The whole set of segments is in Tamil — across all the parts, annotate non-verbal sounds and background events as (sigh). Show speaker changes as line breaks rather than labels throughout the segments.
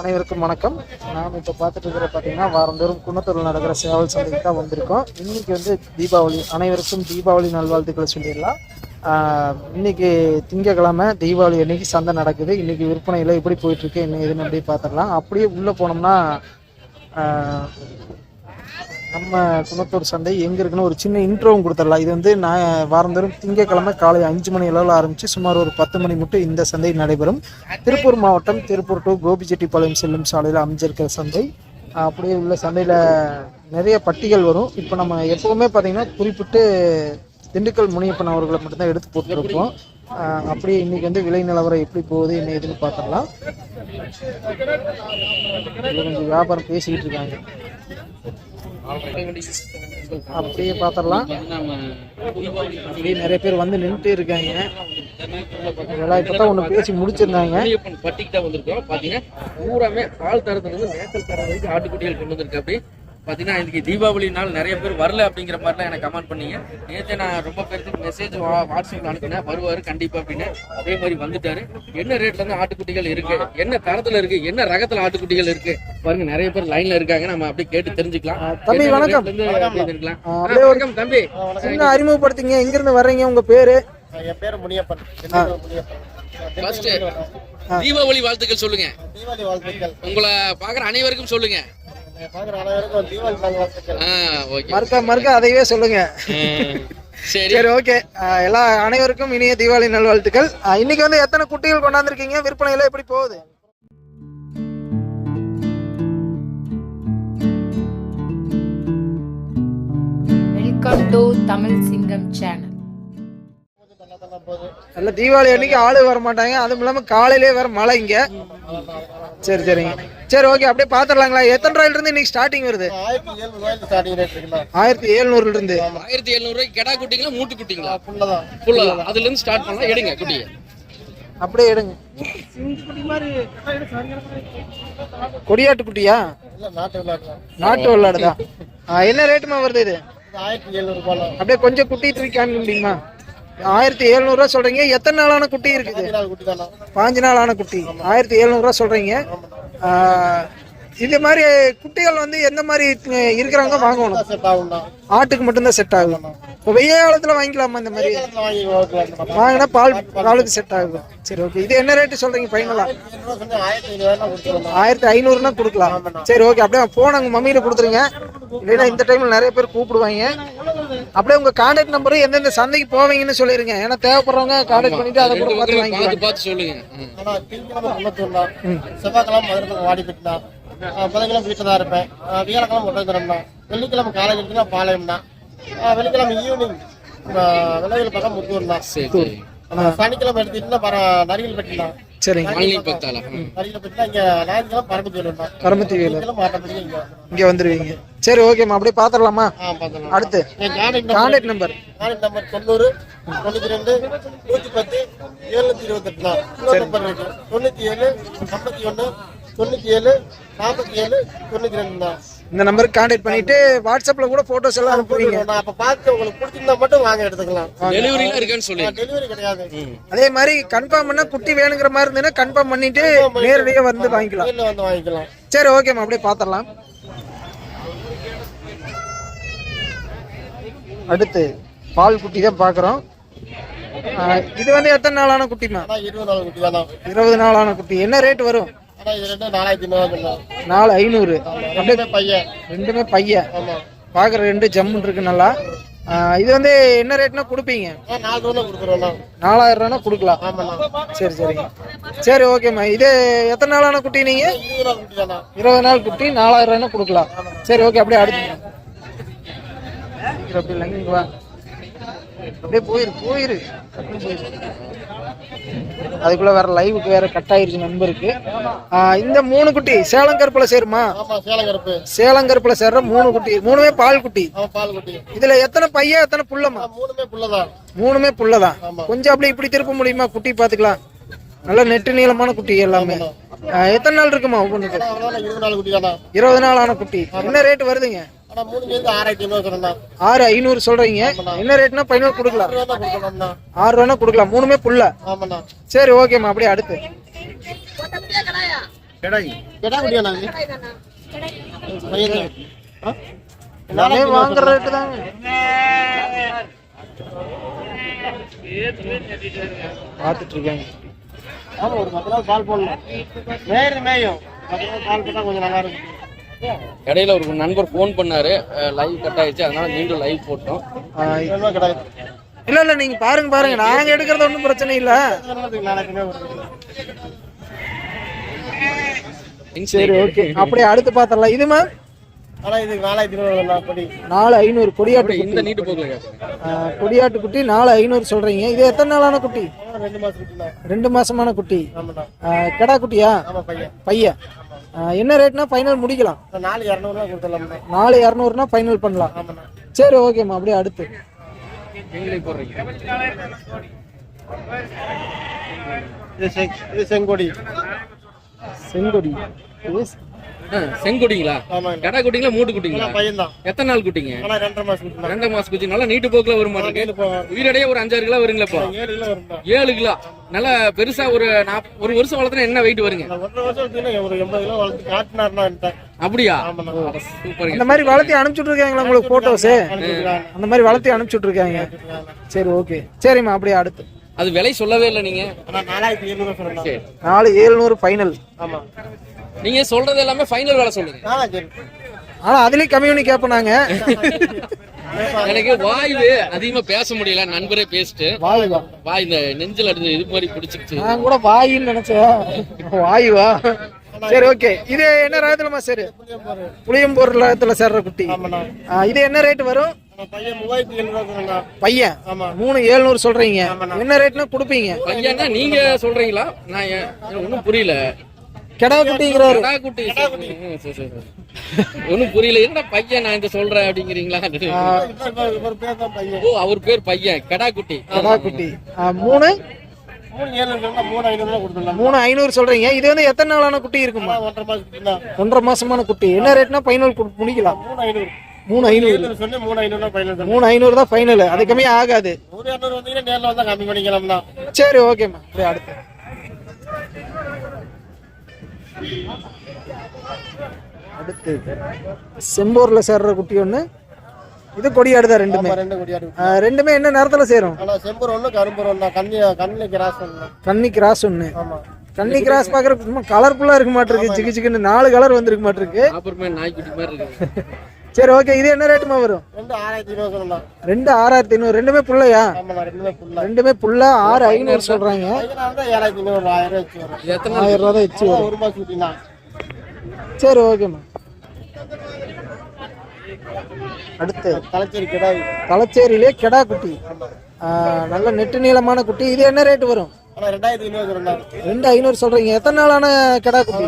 அனைவருக்கும் வணக்கம். நாம் இப்போ பார்த்துட்டு இருக்கிற பார்த்தீங்கன்னா வாரந்தோறும் குன்னத்தூரில் நடக்கிற சேவல் சந்தைக்கு தான் வந்திருக்கோம். இன்றைக்கி வந்து தீபாவளி அனைவருக்கும் தீபாவளி நல்வாழ்த்துக்களை சொல்லிடலாம். இன்றைக்கி திங்கக்கிழமை தீபாவளி அன்னைக்கு சந்தை நடக்குது. இன்னைக்கு விற்பனையில் எப்படி போயிட்டுருக்கு என்ன ஏதுன்னு அப்படியே பார்த்துடலாம். அப்படியே உள்ளே போனோம்னா நம்ம குணத்தூர் சண்டை எங்கே இருக்குன்னு ஒரு சின்ன இன்ட்ரோவும் கொடுத்துடலாம். இது வந்து நான் வாரந்தோறும் திங்கக்கிழமை காலை அஞ்சு மணி அளவில் ஆரம்பித்து சுமார் ஒரு பத்து மணி மட்டும் இந்த சந்தை நடைபெறும். திருப்பூர் மாவட்டம் திருப்பூர் டு கோபிச்செட்டிப்பாளையம் செல்லும் சாலையில் அமைஞ்சிருக்கிற சந்தை. அப்படியே உள்ள சந்தையில் நிறைய பட்டிகள் வரும். இப்போ நம்ம எப்போவுமே பார்த்திங்கன்னா குறிப்பிட்டு திண்டுக்கல் முனியப்பன் அவர்களை மட்டும்தான் எடுத்து போட்டுருப்போம். அப்படியே இன்னைக்கு வந்து விலை நிலவரம் எப்படி போகுது என்ன எதுன்னு பார்த்துடலாம். கொஞ்சம் வியாபாரம் பேசிக்கிட்டு இருக்காங்க. அப்படியே பார்த்துடலாம். அப்படியே நிறைய பேர் வந்து நின்றுட்டே இருக்காங்க. இதெல்லாம் இப்போ தான் ஒன்று பேசி முடிச்சிருந்தாங்க.
பட்டிக்கிட்ட வந்திருக்கோம். பார்த்தீங்கன்னா பூராமே பால் தரத்துல இருந்து மேக்கல் தரம் வரைக்கும் ஆட்டுக்குட்டிகள் கொண்டு வந்திருக்கு. அப்படி பாத்தீங்கன்னா இன்னைக்கு தீபாவளி நாள் நிறைய பேர் வரல அப்படிங்கிற மாதிரிலாம் எனக்கு கமெண்ட் பண்ணீங்க. நேற்று நான் ரொம்ப பேருக்கு மெசேஜ் வாட்ஸ்அப்ல அனுப்பினேன். வருவாரு கண்டிப்பா அப்படின்னு. அதே மாதிரி வந்துட்டாரு. என்ன ரேட்ல இருந்து ஆட்டுக்குட்டிகள் இருக்கு? என்ன தரத்துல இருக்கு? என்ன ரகத்துல ஆட்டுக்குட்டிகள் இருக்கு? பாருங்க நிறைய பேர் லைன்ல இருக்காங்க. நம்ம அப்படியே கேட்டு தெரிஞ்சுக்கலாம்.
தம்பி, வணக்கம்.
வணக்கம். தம்பி.
சின்ன அறிமுகப்படுத்திங்க. எங்கிருந்து வர்றீங்க? உங்க பேரு?
என் பேரு முனியப்பன். முனியப்பன்.
ஃபர்ஸ்ட் தீபாவளி வாழ்த்துக்கள் சொல்லுங்க.
தீபாவளி வாழ்த்துக்கள்.
உங்களை பாக்குற அனைவருக்கும் சொல்லுங்க.
மறுக்க மறுக்க அதையே சொல்லுங்க.
சரி.
சரி ஓகே எல்லா அனைவருக்கும் இனிய தீபாவளி நல்வாழ்த்துக்கள். இன்னைக்கு வந்து எத்தனை குட்டிகள் கொண்டாந்துருக்கீங்க? விற்பனையில எப்படி போகுது?
வெல்கம் டு தமிழ் சிங்கம் சேனல்
நல்லா
தீபாவளி அன்னைக்கு ஆளு வர மாட்டாங்க அதுவும் இல்லாம காலையிலே வேற மழை இங்க. சரி சரிங்க. சரி ஓகே. அப்படியே பாத்துடலாங்களா எத்தனை ரூபாயில இருந்து இன்னைக்கு ஸ்டார்டிங் வருது?
ஆயிரத்தி
எழுநூறுல இருந்து
ஆயிரத்தி எழுநூறு ரூபாய்க்கு கெடா குட்டிங்களா மூட்டு குட்டிங்களா?
ஃபுல்லாக
ஃபுல்லா அதுல இருந்து ஸ்டார்ட் பண்ணலாம். எடுங்க குட்டியை.
அப்படியே எடுங்க. கொடியாட்டு குட்டியா?
இல்லை நாட்டு
ஆ, என்ன ரேட்டுமா வருது இது? அப்படியே கொஞ்சம் குட்டி தூக்கி காமிக்க முடியுமா? ஆயிரத்தி எழுநூறுவா சொல்றீங்க. எத்தனை நாளான குட்டி இருக்குது? பாஞ்சு நாள் ஆன குட்டி. ஆயிரத்தி எழுநூறுவா சொல்றீங்க. ஆ, இது மாதிரி குட்டிகள் வந்து எந்த மாதிரி அஹ், இருக்கிறவங்க வாங்கணும்.
செட்
ஆட்டுக்கு மட்டும்தான் செட் ஆகும். இப்போ வெய்ய காலத்துல வாங்கிக்கலாமா இந்த மாதிரி?
வாங்கி
வாங்கினா பால் பாலுக்கு செட் ஆகும். சரி ஓகே இது என்ன ரேட்டு சொல்றீங்க ஃபைனலா
ரூபா சொன்னா ஆயிரத்தி
ஐநூறுனா கொடுக்கலாம். சரி ஓகே அப்படியே போன் அங்கே மம்மியில கொடுத்துருங்க. இல்லைன்னா இந்த டைம்ல நிறைய பேர் கூப்பிடுவாங்க. அப்படியே உங்க கான்டாக்ட் நம்பரும் எந்தெந்த சந்தைக்கு போவீங்கன்னு சொல்லிருங்க. ஏன்னா தேவைப்படுறவங்க கான்டாக்ட் பண்ணிட்டு அதை கூட பார்த்து வாங்கிக்கலாம்.
பார்த்து சொல்லுங்க.
செவ்வாய்க்கிழமை மதுரை வாடி போயிட்டுண்ணா புதன்கிழமை வீட்டில் தான் இருப்பேன். வியாழக்கிழமை ஒட்டந்தரம்ண்ணா வெள்ளிக்கிழமை காலை இருக்குன்னா பாளையம்ண்ணா ஆ, வெள்ளிக்கிழமை ஈவினிங் விலைகள் பக்கம்
சரி
ஆ, சனிக்கிழமை எடுத்துக்கிட்டா நரிகள் பெட்டிண்ணா
சரிங்க
இங்கே
வந்துருவீங்க. சரி ஓகேம்மா அப்படியே
பார்த்துக்கலாம்
அடுத்து.
கான்டாக்ட் நம்பர்
கான்டாக்ட் நம்பர்
தொண்ணூறு தொண்ணூற்றி ரெண்டு நூற்றி பத்து இருபத்தெட்டுண்ணா இன்னொரு நம்பர் இருக்கு. தொண்ணூற்றி ஏழு ஐம்பத்தி ஒன்று தொண்ணூற்றி ஏழு நாற்பத்தி ஏழு தொண்ணூற்றி ரெண்டுண்ணா
இந்த நம்பருக்கு கான்டாக்ட் பண்ணிட்டு வாட்ஸ்அப்ல கூட போட்டோஸ் எல்லாம் அனுப்புவீங்க.
நான் அப்போ பார்த்து உங்களுக்கு பிடிச்சிருந்தா மட்டும் வாங்க எடுத்துக்கலாம்.
டெலிவரிலாம் இருக்கான்னு சொல்லி
டெலிவரி கிடையாது.
அதே மாதிரி கன்ஃபார்ம் பண்ணா குட்டி வேணுங்கிற மாதிரி இருந்ததுன்னா கன்ஃபார்ம் பண்ணிட்டு நேரடியாக வந்து வாங்கிக்கலாம்.
நேரில் வந்து வாங்கிக்கலாம்.
சரி ஓகேம்மா அப்படியே பார்த்துடலாம் அடுத்து பால் குட்டி தான் பார்க்குறோம் இது வந்து எத்தனை நாளான குட்டிமா
இருபது நாள் குட்டி தானா.
இருபது நாளான குட்டி. என்ன ரேட் வரும்? நாலு ஐநூறு.
அப்படியே பையன்
ரெண்டுமே பையன் பார்க்குற ரெண்டு ஜம்முன்னு இருக்கு நல்லா. இது வந்து என்ன ரேட்னா கொடுப்பீங்க?
ரூபா
நாலாயிரம் ரூபானா கொடுக்கலாம். சரி சரிங்க சரி ஓகேம்மா இது எத்தனை நாளான குட்டி நீங்க?
இருபது நாள் குட்டி
நாலாயிரம் ரூபாய்னா கொடுக்கலாம். சரி ஓகே அப்படியே அடுத்து. அப்படியே இல்லைங்க அப்படியே போயிரு போயிரு. அதுக்குள்ள வேற லைவுக்கு வேற கட் ஆயிருச்சு நண்பருக்கு இந்த மூணு குட்டி சேலம் கருப்புல சேருமா?
சேலம் கருப்பு
சேலம் கருப்புல சேர்ற மூணு குட்டி மூணுமே பால் குட்டி. இதுல எத்தனை பையன் எத்தனை புள்ளமா
மூணுமே புள்ளதான்.
கொஞ்சம் அப்படியே இப்படி திருப்ப முடியுமா? குட்டி பாத்துக்கலாம் நல்ல நெட்டு நீளமான குட்டி எல்லாமே. எத்தனை நாள் இருக்குமா ஒவ்வொன்றுக்கு
இருபது நாள்
ஆன குட்டி. என்ன ரேட் வருதுங்க? ஆறு ஐநூறு சொல்றீங்க. என்ன ரேட்னா பதினோரு கொடுக்கலாம். ஆறு ரூபா கொடுக்கலாம். மூணுமே புல்ல.
ஆமாண்ணா.
சரி ஓகேம்மா அப்படியே அடுத்து? எல்லாமே வாங்குற ரேட்டு தாங்க. பார்த்துட்டு இருக்காங்க
ஆமா ஒரு பத்து நாள் பால் போடணும். மேயிறது மேயும். பத்து நாள் பால் போட்டா கொஞ்சம் நல்லா இருக்கும்.
இடையில ஒரு நண்பர் ஃபோன் பண்ணாரு. லைவ் கட் ஆயிடுச்சு. அதனால மீண்டும் லைவ் போட்டோம்.
இல்ல இல்ல நீங்க பாருங்க பாருங்க. நாங்க எடுக்கிறது ஒன்றும் பிரச்சனை இல்ல. சரி ஓகே அப்படியே அடுத்து பாத்திரலாம் இது மேம் நாலு ஐநூறு கொடியாட்டு
இந்த
குட்டி.
நீட்டு
கொடியாட்டு குட்டி நாலு ஐநூறு சொல்றீங்க. இது எத்தனை நாளான குட்டி?
ரெண்டு மாசம் குட்டிண்ணா
ரெண்டு மாசமான குட்டி. கிடா குட்டியா?
ஆமா பையன்.
என்ன ரேட்னா ஃபைனல் முடிக்கலாம்.
நாலு இரநூறுவா கொடுத்துடலாம்ண்ணா
நாலு இரநூறுனா ஃபைனல் பண்ணலாம். சரி ஓகேம்மா அப்படியே அடுத்து.
இது செங்கொடி.
செங்கொடி. இது
ஆ, செங்கொடிங்களா
ஆமாங்க.
கடா குட்டிங்களா மூட்டு குட்டிங்களா?
பையன் தான்
எத்தனை நாள் குட்டிங்க?
ரெண்டரை மாசம் குட்டிண்ணா
ரெண்டு மாசம் குச்சி நல்லா நீட்டு போக்குல வரும் மாட்டேங்க உயிரடைய ஒரு அஞ்சாறு கிலோ வருங்களா இப்போ.
ஏழு கிலோ
நல்லா பெருசா ஒரு ஒரு வருஷம் வளர்த்துனா என்ன வெயிட் வருங்க? அப்படியா? சூப்பருங்க
அந்த மாதிரி வளர்த்தி அனுப்பிச்சுட்டு இருக்காங்களா உங்களுக்கு போட்டோஸ். அந்த மாதிரி வளர்த்தி அனுப்பிச்சுட்டு இருக்காங்க சரி ஓகே சரிம்மா அப்படியே அடுத்து.
அது விலை சொல்லவே இல்லை நீங்க.
நாலு ஏழ்நூறு ஃபைனல்
ஆமா.
நீங்க சொல்றது எல்லாமே ஃபைனல் விலை சொல்லுங்க
ஆனா அதுலயும் கம்யூனி கேட்போம் நாங்க
எனக்கு வாய்வு அதிகமா பேச முடியல நண்பரே பேசிட்டு. வாய் இந்த நெஞ்சில் அடிச்சு இது மாதிரி பிடிச்சிக்கிச்சு.
நான் கூட வாயின்னு நினைச்சேன். வாயுவா? சரி ஓகே. இது என்ன ராகத்துலமா சரி?
புளியம்போரு.
ராகத்துல சேர்ற குட்டி. இது என்ன ரேட் வரும்?
பையன்
மூணு ஏழ்நூறு சொல்றீங்க. என்ன ரேட்னா கொடுப்பீங்க?
பையனா நீங்க சொல்றீங்களா? நான் ஏன் ஒன்றும் புரியல.
கிடா குட்டிங்கிறாரு
கடா குட்டி ம், சரி, சரி, சரி. ஒண்ணும் புரியல. என்ன பையன் நான் இந்த சொல்றேன் அப்படிங்கிறீங்களா? ஓ அவர் பேர் பையன். கடா குட்டி
கிடா குட்டி மூணு?
மூணு
ஐநூறு சொல்றீங்க. இது வந்து எத்தனை நாளான குட்டி இருக்குமா?
ஒன்றரை
ஒன்றரை மாசமான குட்டி. என்ன ரேட்னா ஃபைனல் முடிக்கலாம்.
மூணு ஐநூறு.
மூணு ஐநூறு.
மூணு தான்
மூணு ஐநூறு தான் ஃபைனல் அது கம்மியாக ஆகாது.
ஒரு இரநூறு வந்தீங்கன்னா நேரில் வந்தா கம்மி பண்ணிக்கலாம்ண்ணா
சரி ஓகேம்மா. அடுத்து. அடுத்து செம்பூர்ல சேர்ற குட்டி ஒண்ணு. இது கொடியாடு தான் ரெண்டுமே
ரெண்டு கொடியாடு
ரெண்டுமே என்ன நேரத்துல சேரும்?
செம்பூர் ஒண்ணு கரும்பூர் ஒண்ணா கண்ணி கண்ணி கிராஸ் ஒண்ணு.
கன்னி கிராஸ் ஒண்ணு.
ஆமா.
கன்னி கிராஸ் பாக்குறதுக்கு சும்மா கலர்ஃபுல்லா இருக்க மாட்டிருக்கு சிக்கு சிக்குன்னு நாலு கலர் வந்திருக்க மாட்டிருக்கு.
அப்புறமே நாய்க்குட்டி மாதிரி இருக்கு. (laughs)
சரி ஓகே இது என்ன ரேட்டுமா வரும்?
ரெண்டு ஆறாயிரத்தி சொன்னா
ரெண்டு ஆறாயிரத்தி ஐநூறு. ரெண்டுமே புள்ளையா?
ரெண்டுமே
புள்ள. ஆறு ஐநூறு சொல்றாங்க.
ஏழாயிரத்தி ஐநூறு ஆயிரம் ரூபாய் வச்சு வரும்.
இது எத்தனை
ஆயிரம் ரூபா தான் வச்சு
ஒரு மாசம்
சரி ஓகேம்மா அடுத்து
தலைச்சேரி கிடாது
தலைச்சேரியிலே கெடா குட்டி. நல்ல நெட்டு நீளமான குட்டி. இது என்ன ரேட் வரும்?
ஐநூறு
ரெண்டு ஐநூறு சொல்றீங்க. எத்தனை நாளான கெடா குட்டி?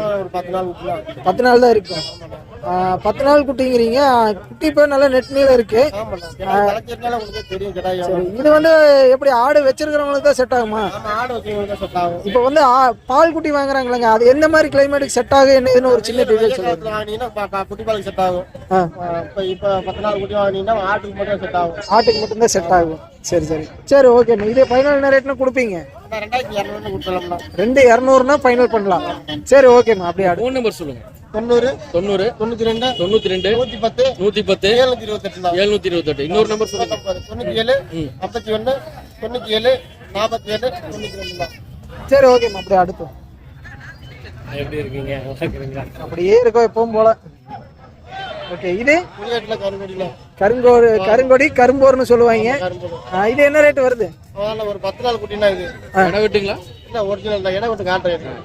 பத்து நாள்
தான். இருக்கும் பத்து நாள் குட்டிங்கிறீங்க. குட்டி இப்போ நல்ல நெட் நீளம் இருக்கு. இது வந்து எப்படி ஆடு வச்சிருக்கிறவங்களுக்கு தான்
செட் ஆகுமா?
இப்போ வந்து ஆ- பால் குட்டி வாங்குறாங்களேங்க. அது எந்த மாதிரி கிளைமேட்டுக்கு செட் ஆகும் என்ன இதுன்னு ஒரு சின்ன டீடைல் சொல்லுங்க.
குட்டி பாலுக்கு செட் ஆகும். இப்ப இப்ப பத்து நாள் குட்டி வாங்கினீங்கன்னா ஆட்டுக்கு மட்டும் செட் ஆகும்.
ஆட்டுக்கு மட்டும்தான் செட் ஆகும். சரி சரி. சரி ஓகேண்ணா இது ஃபைனல் என்ன ரேட்னு கொடுப்பீங்க? ரெண்டு இரநூறுனா ஃபைனல் பண்ணலாம். சரி ஓகேம்மா அப்படியே ஆடு
ஃபோன் நம்பர் சொல்லுங்க.
தொண்ணூறு
தொண்ணூறு
தொண்ணூத்தி ரெண்டு
தொண்ணூத்தி ரெண்டு
நூத்தி பத்து
நூத்தி பத்து
ஏழுநூத்தி இருபத்தெட்டுண்ணா
எழுநூத்தி இருபத்தெட்டு. இன்னொரு நம்பர் சொல்லுங்க.
தொண்ணூத்தி ஏழு ஐம்பத்தி ஒண்ணு தொண்ணூத்தி ஏழு நாற்பத்தி ஏழு தொண்ணூத்தி ரெண்டுண்ணா
சரி ஓகேம்மா அப்படியே அடுத்து.
எப்படி இருக்கீங்க?
அப்படியே இருக்கோம் எப்பவும் போல. ஓகே இது?
குடியாட்டுல கருங்கடியில
கருங்கோடு கருங்கொடி கரும்போர்னு சொல்லுவாங்க. இது என்ன ரேட் வருது?
ஒரு பத்து நாள் குட்டினா இது.
விட்டுங்களா?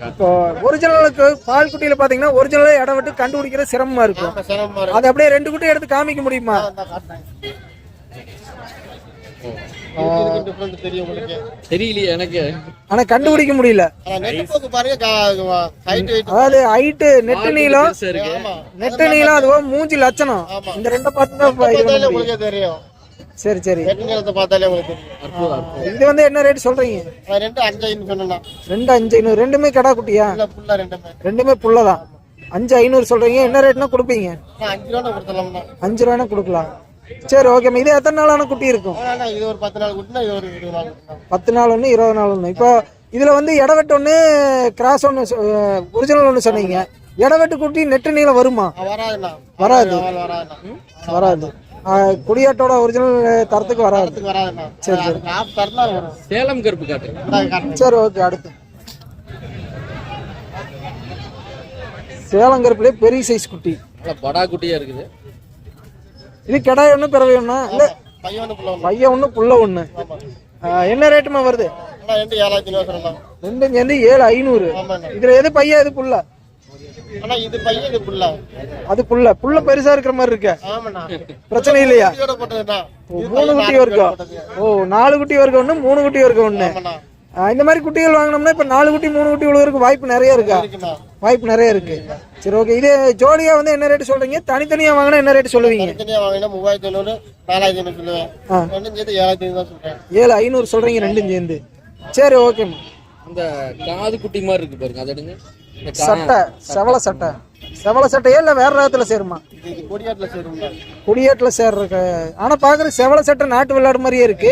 இப்போ ஒரிஜினலுக்கு பால் குட்டியில பாத்தீங்கன்னா ஒரிஜினலா இடம் விட்டு கண்டுபிடிக்கிறது சிரமமா இருக்கும். அது அப்படியே ரெண்டு குட்டி எடுத்து காமிக்க முடியுமா?
தெரியலையே எனக்கு.
ஆனா கண்டுபிடிக்க முடியல. அதாவது ஹைட்டு நெட்டு நீளம் நெட்டு நீளம் மூஞ்சி லட்சணம். இந்த ரெண்டை பார்த்து தான்.
உங்களுக்கே தெரியும்.
சரி சரி. இது வந்து என்ன ரேட் சொல்றீங்க?
ரெண்டு அஞ்சு ஐநூறு சொன்னா
ரெண்டு அஞ்சு ஐநூறு. ரெண்டுமே கடா குட்டியா?
ரெண்டுமே.
ரெண்டுமே புள்ளதான் அஞ்சு ஐநூறு சொல்றீங்க. என்ன ரேட்னா கொடுப்பீங்க?
அஞ்சு ரூபா
அஞ்சு ரூபாய்னா கொடுக்கலாம். சரி ஓகேம்மா இது எத்தனை நாளான குட்டி இருக்கும்?
இது ஒரு பத்து நாள் குட்டினா இது ஒரு இருபது நாள்
பத்து நாள் ஒன்று இருபது நாள் ஒன்று இப்போ இதுல வந்து இடவெட்டு ஒன்று கிராஸ் ஒன்று ஒரிஜினல் ஒன்று சொன்னீங்க. இடவெட்டு குட்டி நெட்டு நீளம் வருமா? வராது. வராது. குடியாட்டோட ஒரிஜினல் தரத்துக்கு வராது. சரி, சரி.
சேலம் கருப்பு காட்டு.
சரி ஓகே அடுத்து. சேலங்கருப்புலேயே பெரிய சைஸ் குட்டி.
நல்லா படா குட்டியா இருக்குது.
இது கிடாய் ஒன்று பிறவை ஒன்றா இல்லை
பையன் ஒண்ணு.
ஒன்று புள்ள ஒன்று என்ன ரேட்டுமா வருது?
ரெண்டு
சேர்ந்து ஏழு ஐநூறு. இதுல எது பையன் எது புள்ள?
அண்ணா இது பையன் இது புள்ள.
அது புள்ள. புள்ள பெருசா இருக்கிற மாதிரி இருக்க. பிரச்சனை இல்லையா? மூணு குட்டி
போட்டது.
ஓ நாலு குட்டி வரைக்கும் ஒன்று மூணு குட்டி வரைக்கும் ஒன்று
ஆமாண்ணா.
இந்த மாதிரி குட்டிகள் வாங்கினோம்னா இப்போ நாலு குட்டி மூணு குட்டி விழுவதற்கு வாய்ப்பு நிறைய இருக்கா? வாய்ப்பு நிறைய இருக்கு. சரி ஓகே இது ஜோடியா வந்து என்ன ரேட் சொல்றீங்க? தனித்தனியா வாங்கினா என்ன ரேட் சொல்லுவீங்க?
வாங்கினா மூவாயிரத்தி ஐநூறு நாலாயிரத்தி ஐநூறு சொல்லுவேன்.
ஆ.
ரெண்டும் சேர்த்து ஏழாயிரத்தி ஐநூறு தான் சொல்றேன்.
ஏழு ஐநூறு சொல்றீங்க ரெண்டும் சேர்ந்து. சரி ஓகேம்மா
அந்த காது குட்டி மாதிரி இருக்கு பாருங்க அதை எடுங்க.
சட்டை செவல சட்டை. செவல சட்டையே இல்லை வேற ரகத்துல சேருமா?
கொடியாட்டில் சேரும்ண்ணா
குடியேட்டில் சேர்ற ஆனா பாக்குற செவல சட்டை நாட்டு விளையாடு மாதிரியே இருக்கு.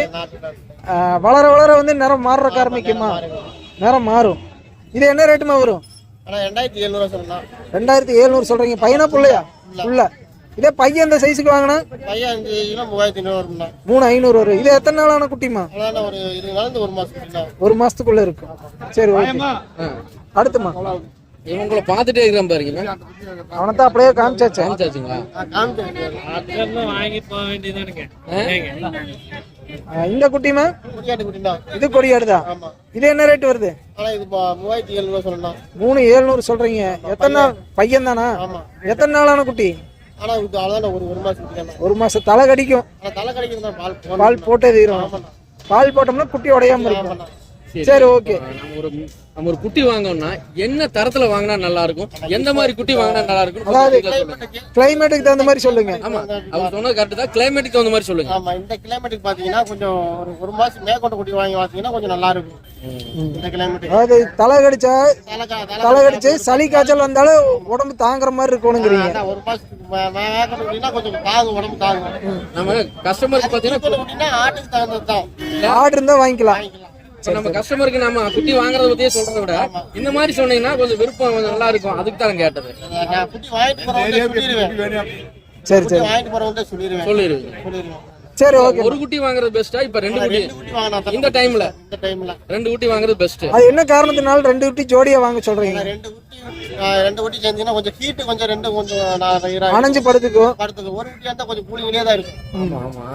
வளர வளர வந்து நிறம் மாறுறக்க ஆரம்பிக்குமா நிறம் மாறும் இது என்ன ரேட்டுமா வரும்
ரெண்டாயிரத்தி எழுநூறுவா சொல்லலாம்
ரெண்டாயிரத்தி எழுநூறு சொல்றீங்க பையனா புள்ளையா புள்ள இதே பையன் இந்த சைஸுக்கு வாங்கினா
பையன் மூவாயிரத்தி ஐநூறு
மூணு ஐநூறு வரும் இது எத்தனை நாளான குட்டிமா
ஒரு ஒரு மாதத்துக்குண்ணா
ஒரு மாசத்துக்குள்ள இருக்கும் சரி ஓகே. அடுத்துமா
இவங்களை பார்த்துட்டே இருக்கிறேன் பாருங்க
அவனை தான் அப்படியே காமிச்சாச்சு
காமிச்சாச்சுங்களா
ஆ, இந்த குட்டிமா
கொடியாட்டு
இது கொடியாடுதா?
ஆமாம்
இது என்ன ரேட் வருது?
ஆனால் இது மூவாயிரத்தி எழுநூறுவா சொல்லலாம்.
மூணு ஏழ்நூறு சொல்றீங்க. எத்தனை நாள்? பையன் தானா எத்தனை நாளான குட்டி?
ஆனால் இது அவ்வளோதான் ஒரு ஒரு தானே
ஒரு மாசம் தலை கடிக்கும்.
தலை கிடைக்கிறது தான் பால்.
பால் போட்டே தீரும். பால் போட்டோம்னா குட்டி உடையாம இருக்கும். சரி ஓகே.
நம்ம ஒரு நம்ம ஒரு குட்டி வாங்கணும்னா என்ன தரத்துல வாங்கினா நல்லா இருக்கும் எந்த மாதிரி குட்டி வாங்கினா நல்லா இருக்கும்
அதாவது கிளைமேட்டுக்கு தகுந்த மாதிரி சொல்லுங்க.
ஆமா அவர் சொன்னது கரெக்ட் தான். கிளைமேட்டுக்கு தகுந்த மாதிரி சொல்லுங்க.
ஆமா இந்த கிளைமேட்டுக்கு பாத்தீங்கன்னா கொஞ்சம் ஒரு ஒரு மாசம் மேற்கொண்ட குட்டி வாங்கி பார்த்தீங்கன்னா கொஞ்சம் நல்லா இருக்கும் இந்த கிளைமேட்டுக்கு
அதாவது தலை கடிச்சா
தலை
தலை கடிச்சு சளி காய்ச்சல் வந்தாலும் உடம்பு தாங்குற மாதிரி இருக்கணுங்கிறீங்க.
ஒரு மாசத்துக்கு மேற்கொண்ட குட்டினா கொஞ்சம் தாங்கும் உடம்பு தாங்கும்.
நம்ம கஸ்டமருக்கு பாத்தீங்கன்னா
ஆட்டுக்கு தகுந்தது தான்
ஆடு இருந்தா வாங்கிக்கலாம்.
நம்ம கஸ்டமருக்கு நம்ம குட்டி வாங்குறத பத்தியே சொல்றதை விட இந்த மாதிரி சொன்னீங்கன்னா கொஞ்சம் விருப்பம் கொஞ்சம் நல்லா இருக்கும். அதுக்கு தான் கேட்டது.
சரி
குட்டி
சரி
சொல்லிடுவேன்.
சரி ஓகே
ஒரு குட்டி வாங்குறது பெஸ்டா இப்ப ரெண்டு குட்டி.
ரெண்டு குட்டி வாங்கினா தான்
இந்த டைம்ல
இந்த டைம்ல
ரெண்டு குட்டி வாங்குறது பெஸ்ட்
அது என்ன காரணத்தினால ரெண்டு குட்டி ஜோடியா வாங்க சொல்றீங்க?
ரெண்டு குட்டி ரெண்டு குட்டி சேர்ந்தீங்கன்னா கொஞ்சம் ஹீட்டு கொஞ்சம் ரெண்டு கொஞ்சம்.
அணைஞ்சு படுத்துக்கும்.
படுத்துக்கு ஒரு குட்டியா இருந்தா கொஞ்சம் கூலிங்லேயே தான் இருக்கும்.
ஆமா ஆமா.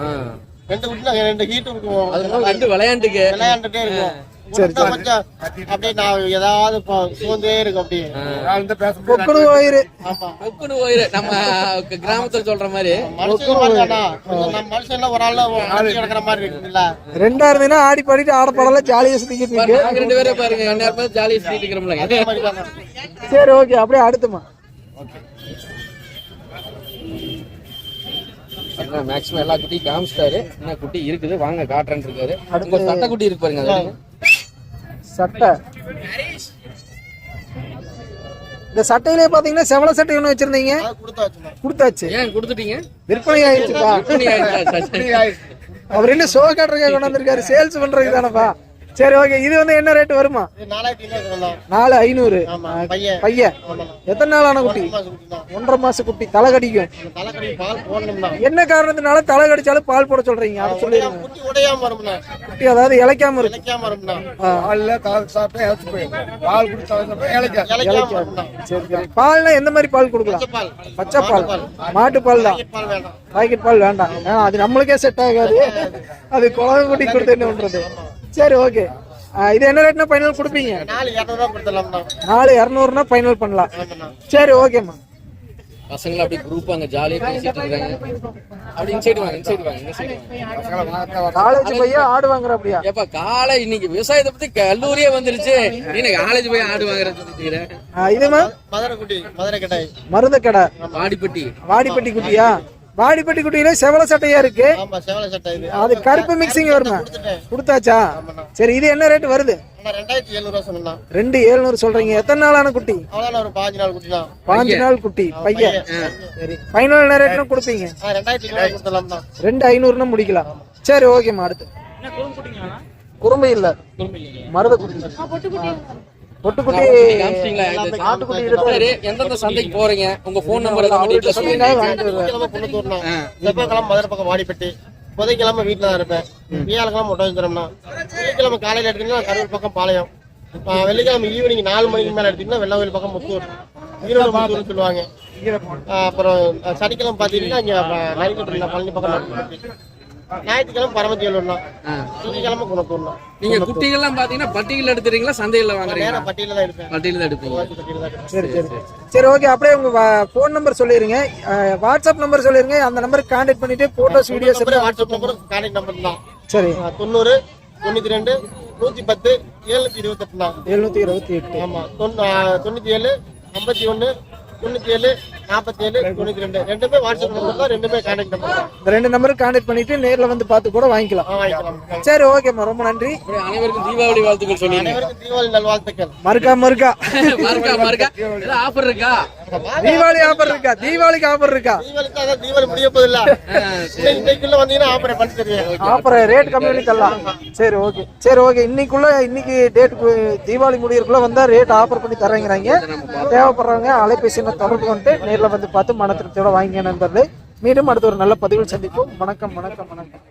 ரெண்டு குட்டினா ரெண்டு ஹீட் இருக்கும்.
அதனால ரெண்டு விளையாண்டுக்கு.
விளையாண்டுட்டே இருக்கும். அப்படியே நான் ஏதாவது சோர்ந்தே இருக்கும் அப்படியே.
கொக்குன்னு போயிரு நம்ம கிராமத்துல சொல்ற மாதிரி.
மனுஷன் மனுஷன்ல ஒரு ஆள் கிடக்குற மாதிரி இருக்குல்ல
ரெண்டா இருந்தீங்கன்னா ஆடி பாடிட்டு ஆட பாடல ஜாலியா சுத்திக்கிட்டு இருக்கு.
ரெண்டு பேரே பாருங்க. நேரம் ஜாலியா சுத்திட்டு இருக்கிறோம்ல.
அதே மாதிரி தானே.
சரி ஓகே அப்படியே அடுத்துமா
மேக்ஸிமம் எல்லா குட்டியும் காமிச்சிட்டாரு. என்ன குட்டி இருக்குது? வாங்க காட்டுறேன்னு இருக்காரு. உங்க சட்டை குட்டி இருக்கு பாருங்க.
சட்டை. இந்த சட்டையிலே பாத்தீங்கன்னா செவல சட்டை ஒண்ணு வச்சிருந்தீங்க. கொடுத்தாச்சு
ஏன் கொடுத்துட்டீங்க?
விற்பனை ஆயிடுச்சுப்பா. அவர் என்ன ஷோ காட்டுறதுக்காக கொண்டு வந்திருக்காரு சேல்ஸ் பண்றதுக்கு தானப்பா. சரி ஓகே இது வந்து என்ன ரேட் வருமா? நாலு ஐநூறு.
ஆமா பையன்.
எத்தனை நாள் ஆன குட்டி? ஒன்றரை மாச குட்டி தலை கடிக்கும். என்ன காரணத்தினால தலை கடிச்சாலும் பால் போட சொல்றீங்க? அதை சொல்லி
உடையாம குட்டி
அதாவது
இழைக்காம
சரி பால்னா எந்த மாதிரி பால் கொடுக்கலாம்?
பால்.
பச்சை பால். மாட்டு பால் தான்.
பால் வேண்டாம்.
பாக்கெட் பால் வேண்டாம். அது நம்மளுக்கே செட் ஆகாது. அது குழந்தை குட்டி கொடுத்து என்ன பண்றது? சரி ஓகே இது என்ன ரேட்னா ஃபைனல் கொடுப்பீங்க?
நாலு
இரநூறுனா ஃபைனல் பண்ணலாம். சரி ஓகேம்மா
பசங்களை அப்படியே குரூப் அங்க ஜாலியா பேசிட்டு இருக்காங்க. அப்படி இன்சைடு வாங்க இன்சைடு வாங்க இந்த சைடு வாங்க
காலேஜ் பையன் ஆடு வாங்குற அப்படியா?
ஏப்பா காலை இன்னைக்கு விவசாயத்தை பத்தி கல்லூரியே வந்துருச்சு. நீ காலேஜ் போய் ஆடு வாங்குறது
இதுமா
மதுரை குட்டி மதுரை கட்டாய்
மருத கடை
வாடிப்பட்டி.
வாடிப்பட்டி குட்டியா? வாடிப்பட்டி குட்டியில செவல சட்டையா இருக்கு?
ஆமா செவலை சட்டை இது.
அது கருப்பு மிக்சிங் வருமா? கொடுத்தாச்சா? சரி இது என்ன ரேட் வருது? ரெண்டு ஏழ்நூறு சொல்றீங்க. எத்தனை நாளான குட்டி?
பாஞ்சு நாள் குட்டி தான்.
பாஞ்சு நாள் குட்டி. பையன். சரி. ஃபைனல் என்ன ரேட்னு கொடுப்பீங்க? ரெண்டு ஐநூறுனா முடிக்கலாம். சரி ஓகேம்மா அடுத்து. குறும்பு இல்ல. மருத குட்டி. பொட்டுக்குட்டி.
சரி எந்தெந்த சந்தைக்கு போறீங்க? உங்க போன் நம்பர்
செவ்வாய்க்கிழமை மதுரை பக்கம் வாடிப்பட்டி. புதைக்கிழமை வீட்டில் தான் இருப்பேன். வியாழக்கிழமை ஒட்டஞ்சரம்னா வெள்ளிக்கிழமை காலையில் எடுத்தீங்கன்னா கரூர் பக்கம் பாளையம். வெள்ளிக்கிழமை ஈவினிங் நாலு மணிக்கு மேலே எடுத்தீங்கன்னா வெள்ளவயில் பக்கம் முத்தூர். ஈரோடு முத்தூர்னு சொல்லுவாங்க. அப்புறம் சனிக்கிழமை பார்த்தீங்கன்னா இங்கே நரிக்கட்டுல பழனி பக்கம் ஞாயிற்றுக்கிழமை பரமத்தி வேலூர்னா திங்கக்கிழமை குணத்தூர்னா
நீங்க குட்டிகள்லாம் பாத்தீங்கன்னா பட்டியல் எடுத்துறீங்களா சந்தையில வாங்குறீங்களா?
நேரம் பட்டியலில் தான் இருப்பேன்
பட்டியல் தான் எடுப்பீங்க.
தான்
சரி சரி. சரி ஓகே அப்படியே உங்க ஃபோன் நம்பர் சொல்லிருங்க. வாட்ஸ்அப் நம்பர் சொல்லிருங்க. அந்த நம்பருக்கு கான்டாக்ட் பண்ணிட்டு photos videos
WhatsApp number contact number தான்.
சரி.
தொண்ணூறு தொண்ணூற்றி ரெண்டு நூற்றி பத்து ஏழுநூற்றி இருபத்தெட்டு தான்.
எழுநூத்தி இருபத்தி எட்டு.
ஆமாம் தொண்ணூற்றி ஏழு ஐம்பத்தி ஒன்று தொண்ணூற்றி ஏழு நாற்பத்தி ஏழு தொண்ணூற்றி ரெண்டு. ரெண்டுமே வாட்ஸ்அப் நம்பர் தான் ரெண்டுமே கான்டாக்ட் நம்பர்
இந்த ரெண்டு நம்பருக்கு கான்டாக்ட் பண்ணிட்டு நேர்ல வந்து பார்த்து கூட வாங்கிக்கலாம். சரி ஓகேம்மா ரொம்ப நன்றி.
அனைவருக்கும் தீபாவளி வாழ்த்துக்கள் சொல்லிடுங்க.
அனைவருக்கும் தீபாவளி நல்வாழ்த்துக்கள்.
மறுக்கா மறுக்கா.
மறுக்கா மறுக்கா. ஆஃபர் இருக்கா?
தீபாவளி ஆஃபர் இருக்கா? தீபாவளிக்கு ஆஃபர் இருக்கா?
தீபாவளி முடிய போதில்ல இன்னைக்கு- இன்னைக்குள்ள வந்தீங்கன்னா ஆஃபர் பண்ணி தருவேன்
ஆஃபர் ரேட் கம்மி பண்ணி தரலாம். சரி ஓகே. சரி ஓகே. இன்னைக்குள்ள இன்னைக்கு டேட் தீபாவளி முடியறதுக்குள்ள வந்தா ரேட் ஆஃபர் பண்ணி தரேங்கிறாங்க தேவைப்படுறவங்க அலைபேசி தொடர்பு கொண்டு நேர்ல வந்து பார்த்து மன திருப்தியோட வாங்கிங்க நண்பர்களே. மீண்டும் அடுத்த ஒரு நல்ல பதிவில் சந்திப்போம். வணக்கம் வணக்கம் வணக்கம்.